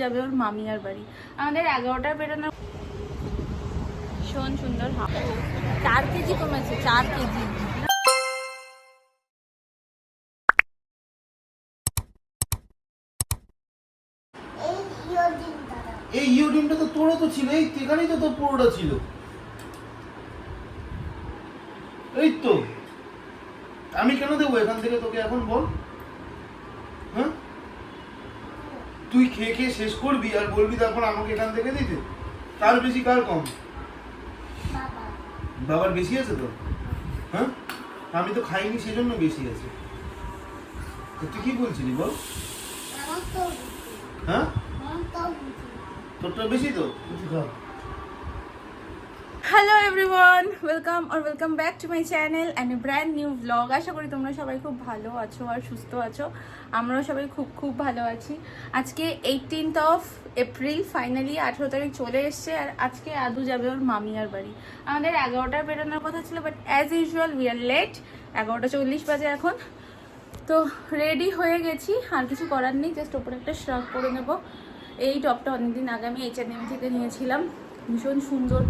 যাবে ওর মামিয়ার বাড়ি। আমাদের এগারোটার বেরোনোর সুন্দর চার কেজি কমেছে, চার কেজি। এই তো তোরও তো ছিল, এই এখানেই তো তোর পুরোটা ছিল। এই তো। আমি কেন দেবো এখান থেকে তোকে এখন বল হ্যাঁ তুই খেয়ে খেয়ে শেষ করবি আর বলবি তারপর আমাকে এখান থেকে দিতে। তার বেশি কার কম? বাবার বেশি আছে তো? হ্যাঁ? আমি তো খাইনি সেই জন্য বেশি আছে। তো তুই কি বলছিলি বল? হ্যাঁ? তোরটা বেশি তো? তুই খা hello everyone welcome R welcome back to my channel and brand new vlog আশা করি তোমরা সবাই খুব ভালো আছো আর সুস্থ আছো। আমরাও সবাই খুব খুব ভালো আছি। আজকে এইটিনথ অফ এপ্রিল ফাইনালি আঠেরো তারিখ চলে এসছে আর আজকে আদু যাবে ওর মামিয়ার বাড়ি। আমাদের এগারোটার বেরোনোর কথা ছিল but as usual we are late এগারোটা চল্লিশ বাজে এখন। তো রেডি হয়ে গেছি, আর কিছু করার নেই জাস্ট ওপরে একটা শ্রাগ করে নেব। এই টপটা অনেকদিন আগে আমি এইচ এন এম থেকে নিয়েছিলাম। ভীষণ সুন্দর।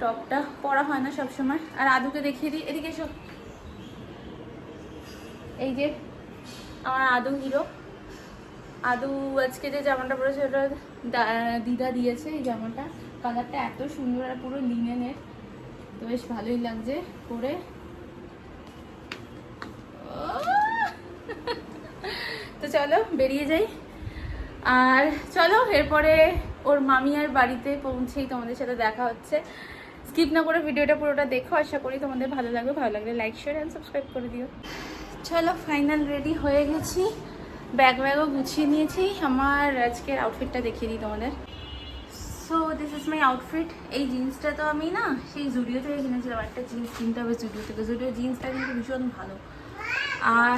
টপটা পরা হয় না সবসময়। আর আদুকে দেখিয়ে দিই। এদিকে এসো। এই যে আমার আদু হিরো। আদু আজকে যে জামাটা পরেছে ওটা দিদা দিয়েছে এই জামাটা। কালারটা এত সুন্দর আর পুরো লিনেনের তো বেশ ভালোই লাগছে পরে। তো চলো, বেরিয়ে যাই। আর চলো, এরপরে ওর মামিয়ার বাড়িতে পৌঁছেই তোমাদের সাথে দেখা হচ্ছে। স্কিপ না করে ভিডিওটা পুরোটা দেখো, আশা করি তোমাদের ভালো লাগবে। ভালো লাগলে লাইক শেয়ার অ্যান্ড সাবস্ক্রাইব করে দিও। চলো ফাইনাল রেডি হয়ে গেছি। ব্যাগ ব্যাগও গুছিয়ে নিয়েছি। আমার আজকের আউটফিটটা দেখিয়ে দিই তোমাদের। So this is my outfit এই জিন্সটা তো আমি না, সেই জুডিও থেকে কিনেছিলাম। একটা জিন্স কিনতে হবে জুডিও থেকে জুডিও জিন্সটা কিন্তু ভীষণ ভালো। আর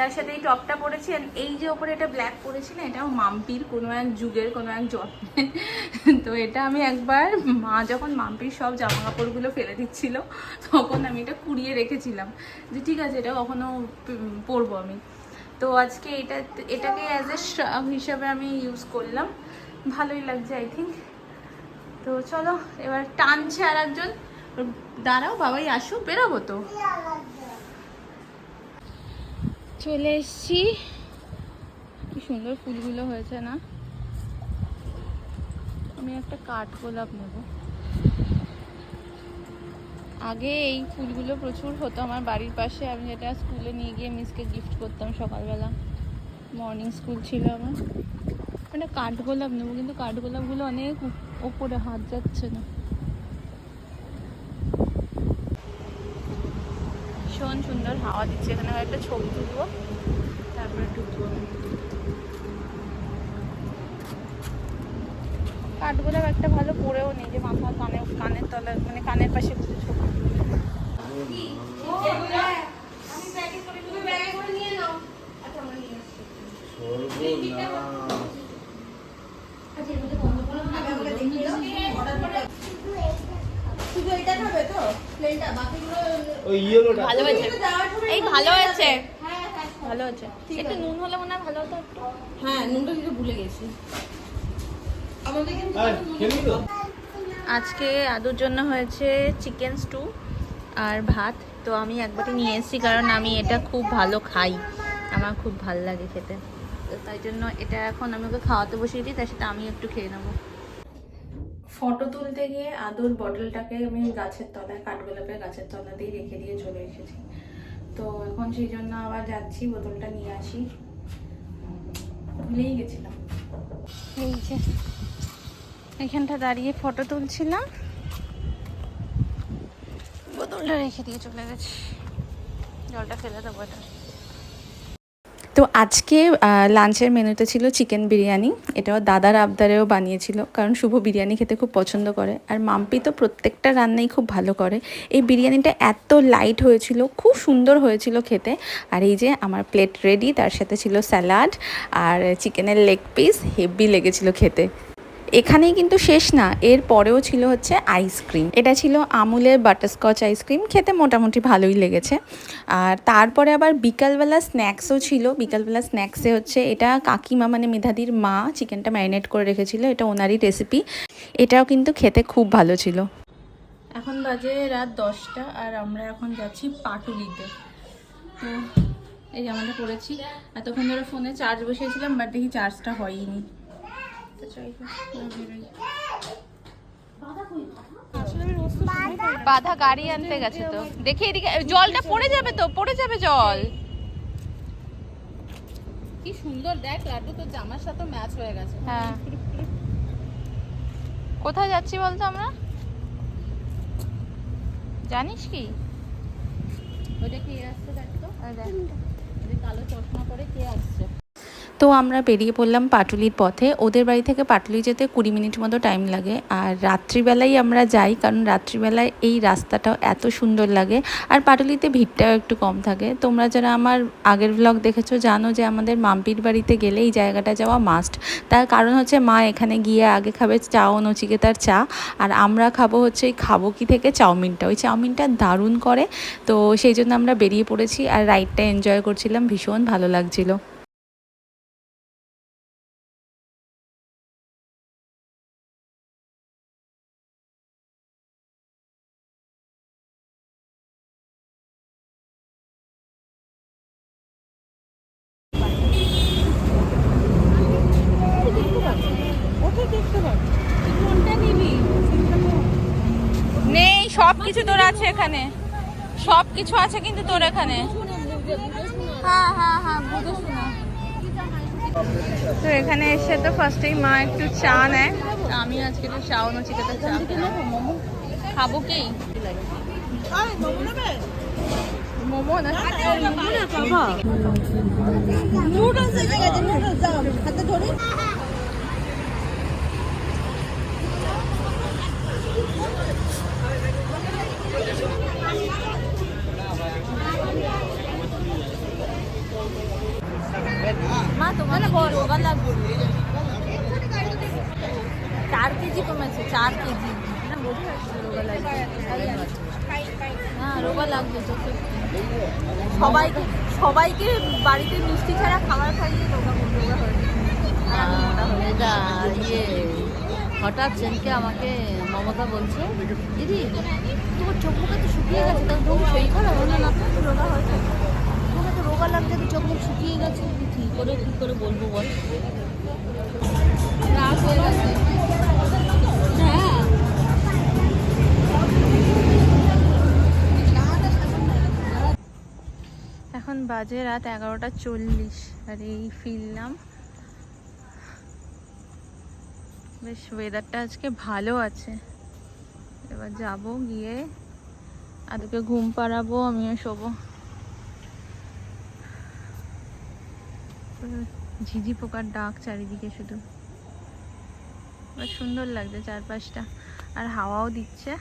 তার সাথে এই টপটা পরেছি আর এই যে ওপরে এটা ব্ল্যাক পরেছি না মাম্পির, কোনো এক যুগের, কোনো এক জন্মে তো এটা আমি একবার মা যখন মাম্পির সব জামা কাপড়গুলো ফেলে দিচ্ছিল, তখন আমি এটা কুড়িয়ে রেখেছিলাম। যে ঠিক আছে, এটা কখনো পরবো আমি। তো আজকে এটা, এটাকে অ্যাজ এ হিসাবে আমি ইউজ করলাম। ভালোই লাগছে আই থিঙ্ক তো চলো, এবার টানছে আর একজন দাঁড়াও, বাবাই আসুক, বেরোবো তো। চলে এসছি। কি সুন্দর ফুলগুলো হয়েছে না? আমি একটা কাঠ গোলাপ নেব। আগে এই ফুলগুলো প্রচুর হতো আমার বাড়ির পাশে। আমি যেটা স্কুলে নিয়ে গিয়ে মিসকে গিফট করতাম সকালবেলা। মর্নিং স্কুল ছিল আমার। মানে কাঠ গোলাপ নেব, কিন্তু কাঠ গোলাপগুলো অনেক ওপরে হাত যাচ্ছে না। ভীষণ সুন্দর হাওয়া দিচ্ছে। এখানে একটা ছবি তুলবো। তারপরে ঢুকবো। কাঠগোলাপ একটা ভালো পরেও নেই যে মাথা কানে কানের তলা মানে কানের পাশে বসে ছবি তুলবো। ওই ইয়েলোটা ভালো হয়েছে। এই ভালো হয়েছে। ভালো হয়েছে। একটু নুন হলে মনে হয় ভালো হতো একটু। হ্যাঁ নুনটা দিতে ভুলে গেছি। আমাদের কিন্তু আজকে আদুর জন্য হয়েছে চিকেন স্টু আর ভাত। তো আমি একবারই নিয়ে এসেছি কারণ আমি এটা খুব ভালো খাই। আমার খুব ভালো লাগে খেতে। তো তাই জন্য এটা এখন আমি ওকে খাওয়াতে বসিয়ে দিই তার সাথে আমি একটু খেয়ে নেব। ফটো তুলতে গিয়ে আদুর বটলটাকে আমি গাছের তলায়, কাঠগোলাপের গাছের তলা তলাতেই রেখে দিয়ে চলে এসেছি। তো এখন সেই জন্য আবার যাচ্ছি, বোতলটা নিয়ে আসি। ভুলেই গেছিলাম। এই যে, এখানটা দাঁড়িয়ে ফটো তুলছিলাম। বোতলটা রেখে দিয়ে চলে গেছি। জলটা ফেলে দেবো এটা। তো আজকে লাঞ্চের মেনুতে ছিল চিকেন বিরিয়ানি। এটাও দাদার আবদারেও বানিয়েছিল, কারণ শুভ বিরিয়ানি খেতে খুব পছন্দ করে। আর মাম্পি তো প্রত্যেকটা রান্নাই খুব ভালো করে। এই বিরিয়ানিটা এত লাইট হয়েছিল, খুব সুন্দর হয়েছিল খেতে। আর এই যে আমার প্লেট রেডি তার সাথে ছিল স্যালাড আর চিকেনের লেগ পিস হেভি লেগেছিল খেতে। এখানেই কিন্তু শেষ না, এর পরেও ছিল হচ্ছে আইসক্রিম এটা ছিল আমুলের বাটারস্কচ আইসক্রিম খেতে মোটামুটি ভালোই লেগেছে। আর তারপরে আবার বিকালবেলা স্ন্যাক্সও ছিল। বিকালবেলা স্ন্যাক্সে হচ্ছে এটা কাকিমা মানে মেধাদির মা চিকেনটা ম্যারিনেট করে রেখেছিল, এটা ওনারই রেসিপি এটাও কিন্তু খেতে খুব ভালো ছিল। এখন বাজে রাত দশটা আর আমরা এখন যাচ্ছি পাটুলিতে। তো এই জামাটা পরেছি এতক্ষণ ধরে ফোনে চার্জ বসিয়েছিলাম বাট দেখি চার্জটা হয়নি তো চল, বাধা গাড়ি আনতে গেছে তো। দেখি এদিকে জলটা পড়ে যাবে তো পড়ে যাবে জল। কি সুন্দর দেখ লাড্ডু তোর জামার সাথে ম্যাচ হয়ে গেছে। হ্যাঁ। কোথায় যাচ্ছি বলতো আমরা? জানিস কি? ওইটা কে আসছে দেখ তো? কালো চশমা পরে কে আসছে? তো আমরা বেরিয়ে পড়লাম পাটুলির পথে। ওদের বাড়ি থেকে পাটুলি যেতে কুড়ি মিনিট মতো টাইম লাগে। আর রাত্রিবেলাই আমরা যাই, কারণ রাত্রিবেলায় এই রাস্তাটাও এত সুন্দর লাগে। আর পাটুলিতে ভিড়টাও একটু কম থাকে। তোমরা যারা আমার আগের ব্লগ দেখেছ, জানো যে আমাদের মাম্পির বাড়িতে গেলে এই জায়গাটা যাওয়া মাস্ট তার কারণ হচ্ছে মা এখানে গিয়ে আগে খাবে চা ও নচিকেতার চা। আর আমরা খাব হচ্ছে ওই খাব কি থেকে চাউমিনটা। ওই চাউমিনটা দারুণ করে। তো সেই জন্য আমরা বেরিয়ে পড়েছি। আর রাইডটা এনজয় করছিলাম, ভীষণ ভালো লাগছিল। নেই সব কিছু তোর আছে এখানে। সব কিছু আছে কিন্তু তোর এখানে। হ্যাঁ হ্যাঁ হ্যাঁ তো এখানে এসে তো ফার্স্টেই মা একটু চা নেয়। আমি আজকে একটু চা নচিকেতা চা খাব কি? মোমো না মা তোমার রোগা লাগবে চার কেজি কমেছে চার কেজি রোগা রোগা সবাইকে সবাইকে বাড়িতে মিষ্টি ছাড়া খাবার খাইয়ে রোগা রোগা হয়ে ইয়ে হঠাৎ সেনকে আমাকে মমতা বলছে দিদি তোমার চোখ মুখে তো শুকিয়ে গেছে তাহলে তুমি সেই খারাপ হলো না তো রোগা হয়েছে তোমাকে তো রোগা লাগছে তো চোখ মুখ শুকিয়ে গেছে। কী করে কী করে বলব বল? রাত হয়ে গেছে। বাজে রাত এগারোটা চল্লিশ। আর এই ফিরলাম বেশ ওয়েদারটা আজকে ভালো আছে। এবার যাব গিয়ে আদুকে ঘুম পাড়াবো, আমিও শোবো। ঝিঝি পোকার ডাক চারিদিকে শুধু। সুন্দর লাগছে চারপাশটা। আর হাওয়াও দিচ্ছে।